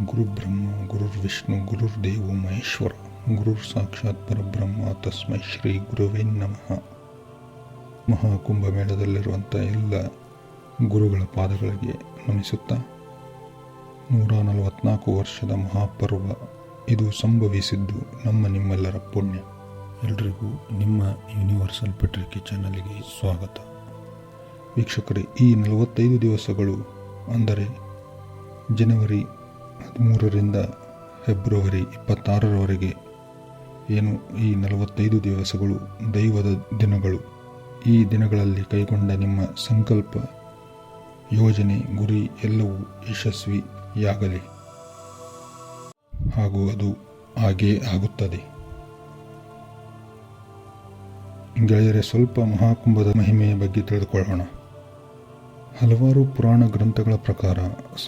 ಗುರುಬ್ರಹ್ಮ ಗುರುರ್ ದೇವೋ ಮಹೇಶ್ವರ, ಗುರುರ್ ಸಾಕ್ಷಾತ್ ಪರಬ್ರಹ್ಮ, ತಸ್ಮೈ ಶ್ರೀ ಗುರುವೇ ನಮಃ. ಮಹಾಕುಂಭಮೇಳದಲ್ಲಿರುವಂಥ ಎಲ್ಲ ಗುರುಗಳ ಪಾದಗಳಿಗೆ ನಮಿಸುತ್ತಾ, ನೂರ ನಲವತ್ನಾಲ್ಕು ವರ್ಷದ ಮಹಾಪರ್ವ ಇದು ಸಂಭವಿಸಿದ್ದು ನಮ್ಮ ನಿಮ್ಮೆಲ್ಲರ ಪುಣ್ಯ. ಎಲ್ರಿಗೂ ನಿಮ್ಮ ಯೂನಿವರ್ಸಲ್ ಪತ್ರಿಕೆ ಚಾನಲ್ಗೆ ಸ್ವಾಗತ. ವೀಕ್ಷಕರೇ, ಈ ನಲವತ್ತೈದು ದಿವಸಗಳು ಅಂದರೆ ಜನವರಿ ಹದಿಮೂರರಿಂದ ಫೆಬ್ರವರಿ ಇಪ್ಪತ್ತಾರರವರೆಗೆ. ಏನು ಈ ನಲವತ್ತೈದು ದಿವಸಗಳು ದೈವದ ದಿನಗಳು. ಈ ದಿನಗಳಲ್ಲಿ ಕೈಗೊಂಡ ನಿಮ್ಮ ಸಂಕಲ್ಪ, ಯೋಜನೆ, ಗುರಿ ಎಲ್ಲವೂ ಯಶಸ್ವಿಯಾಗಲಿ. ಹಾಗೂ ಅದು ಹಾಗೇ ಆಗುತ್ತದೆ. ಗೆಳೆಯರೆ, ಸ್ವಲ್ಪ ಮಹಾಕುಂಭದ ಮಹಿಮೆಯ ಬಗ್ಗೆ ತಿಳಿದುಕೊಳ್ಳೋಣ. ಹಲವಾರು ಪುರಾಣ ಗ್ರಂಥಗಳ ಪ್ರಕಾರ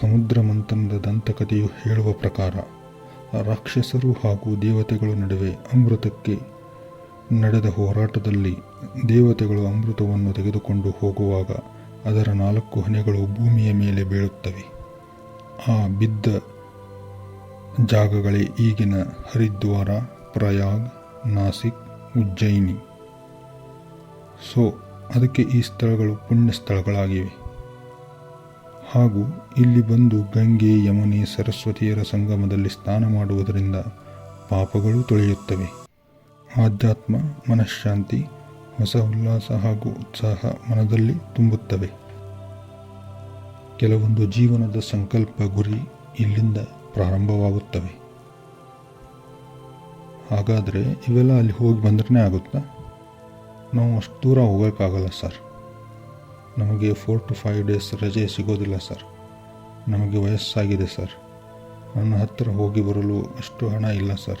ಸಮುದ್ರ ಮಂಥನದ ದಂತಕಥೆಯು ಹೇಳುವ ಪ್ರಕಾರ ರಾಕ್ಷಸರು ಹಾಗೂ ದೇವತೆಗಳ ನಡುವೆ ಅಮೃತಕ್ಕೆ ನಡೆದ ಹೋರಾಟದಲ್ಲಿ ದೇವತೆಗಳು ಅಮೃತವನ್ನು ತೆಗೆದುಕೊಂಡು ಹೋಗುವಾಗ ಅದರ ನಾಲ್ಕು ಹನಿಗಳು ಭೂಮಿಯ ಮೇಲೆ ಬೀಳುತ್ತವೆ. ಆ ಬಿದ್ದ ಜಾಗಗಳೇ ಈಗಿನ ಹರಿದ್ವಾರ, ಪ್ರಯಾಗ್, ನಾಸಿಕ್, ಉಜ್ಜಯಿನಿ. ಸೊ, ಅದಕ್ಕೆ ಈ ಸ್ಥಳಗಳು ಪುಣ್ಯ ಸ್ಥಳಗಳಾಗಿವೆ ಹಾಗೂ ಇಲ್ಲಿ ಬಂದು ಗಂಗೆ, ಯಮುನೆ, ಸರಸ್ವತಿಯರ ಸಂಗಮದಲ್ಲಿ ಸ್ನಾನ ಮಾಡುವುದರಿಂದ ಪಾಪಗಳು ತೊಳೆಯುತ್ತವೆ. ಆಧ್ಯಾತ್ಮ, ಮನಃಶಾಂತಿ ಹೊಸ ಉಲ್ಲಾಸ ಹಾಗೂ ಉತ್ಸಾಹ ಮನದಲ್ಲಿ ತುಂಬುತ್ತವೆ. ಕೆಲವೊಂದು ಜೀವನದ ಸಂಕಲ್ಪ ಗುರಿ ಇಲ್ಲಿಂದ ಪ್ರಾರಂಭವಾಗುತ್ತವೆ. ಹಾಗಾದರೆ ಇವೆಲ್ಲ ಅಲ್ಲಿ ಹೋಗಿ ಬಂದ್ರೆ ಆಗುತ್ತಾ? ನಾವು ಅಷ್ಟು ದೂರ ಹೋಗೋಕ್ಕಾಗಲ್ಲ ಸರ್. ನಮಗೆ ಫೋರ್ ಟು ಫೈವ್ ಡೇಸ್ ರಜೆ ಸಿಗೋದಿಲ್ಲ ಸರ್ ನಮಗೆ ವಯಸ್ಸಾಗಿದೆ ಸರ್ ನನ್ನ ಹತ್ತಿರ ಹೋಗಿ ಬರಲು ಅಷ್ಟು ಹಣ ಇಲ್ಲ ಸರ್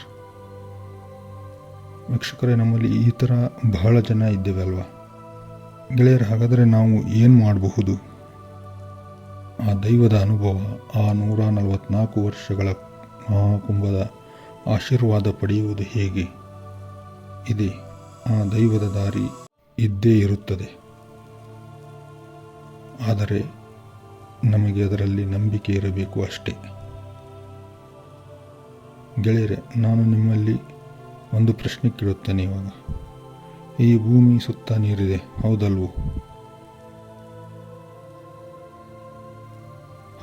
ವೀಕ್ಷಕರೇ, ನಮ್ಮಲ್ಲಿ ಈ ಥರ ಬಹಳ ಜನ ಇದ್ದೇವೆ ಅಲ್ವಾ? ಗೆಳೆಯರು, ಹಾಗಾದರೆ ನಾವು ಏನು ಮಾಡಬಹುದು? ಆ ದೈವದ ಅನುಭವ, ಆ ನೂರ ನಲವತ್ನಾಲ್ಕು ವರ್ಷಗಳ ಮಹಾಕುಂಭದ ಆಶೀರ್ವಾದ ಪಡೆಯುವುದು ಹೇಗೆ? ಇದೆ. ಆ ದೈವದ ದಾರಿ ಇದ್ದೇ ಇರುತ್ತದೆ. ಆದರೆ ನಮಗೆ ಅದರಲ್ಲಿ ನಂಬಿಕೆ ಇರಬೇಕು ಅಷ್ಟೇ. ಗೆಳೆಯರೆ, ನಾನು ನಿಮ್ಮಲ್ಲಿ ಒಂದು ಪ್ರಶ್ನೆ ಕೇಳುತ್ತೇನೆ ಇವಾಗ. ಈ ಭೂಮಿ ಸುತ್ತ ನೀರಿದೆ, ಹೌದಲ್ವೋ?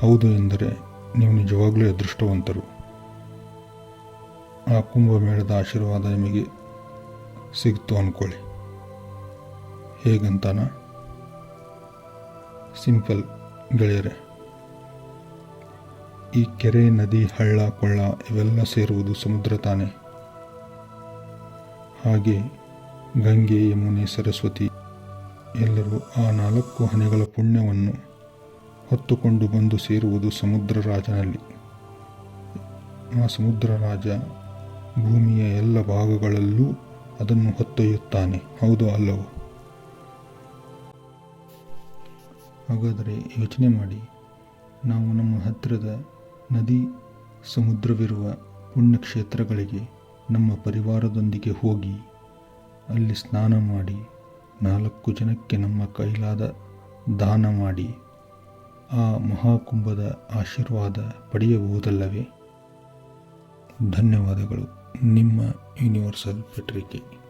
ಹೌದು ಎಂದರೆ ನೀವು ನಿಜವಾಗಲೂ ಅದೃಷ್ಟವಂತರು. ಆ ಕುಂಭಮೇಳದ ಆಶೀರ್ವಾದ ನಿಮಗೆ ಸಿಗ್ತು ಅಂದ್ಕೊಳ್ಳಿ ಹೇಗಂತಾನ? ಸಿಂಪಲ್ ಗೆಳೆಯರೆ, ಈ ಕೆರೆ, ನದಿ, ಹಳ್ಳ, ಕೊಳ್ಳ ಇವೆಲ್ಲ ಸೇರುವುದು ಸಮುದ್ರ ತಾನೆ. ಹಾಗೆ ಗಂಗೆ, ಯಮುನೆ, ಸರಸ್ವತಿ ಎಲ್ಲರೂ ಆ ನಾಲ್ಕು ಹನಿಗಳ ಪುಣ್ಯವನ್ನು ಹೊತ್ತುಕೊಂಡು ಬಂದು ಸೇರುವುದು ಸಮುದ್ರ ರಾಜನಲ್ಲಿ. ಆ ಸಮುದ್ರ ರಾಜ ಭೂಮಿಯ ಎಲ್ಲ ಭಾಗಗಳಲ್ಲೂ ಅದನ್ನು ಹೊತ್ತೊಯ್ಯುತ್ತಾನೆ. ಹೌದು ಅಲ್ಲವೋ? ಹಾಗಾದರೆ ಯೋಚನೆ ಮಾಡಿ. ನಾವು ನಮ್ಮ ಹತ್ತಿರದ ನದಿ ಸಮುದ್ರವಿರುವ ಪುಣ್ಯಕ್ಷೇತ್ರಗಳಿಗೆ ನಮ್ಮ ಪರಿವಾರದೊಂದಿಗೆ ಹೋಗಿ ಅಲ್ಲಿ ಸ್ನಾನ ಮಾಡಿ ನಾಲ್ಕು ಜನಕ್ಕೆ ನಮ್ಮ ಕೈಲಾದ ದಾನ ಮಾಡಿ ಆ ಮಹಾಕುಂಭದ ಆಶೀರ್ವಾದ ಪಡೆಯಬಹುದಲ್ಲವೇ ಧನ್ಯವಾದಗಳು. ನಿಮ್ಮ ಯೂನಿವರ್ಸಲ್ ಪತ್ರಿಕೆ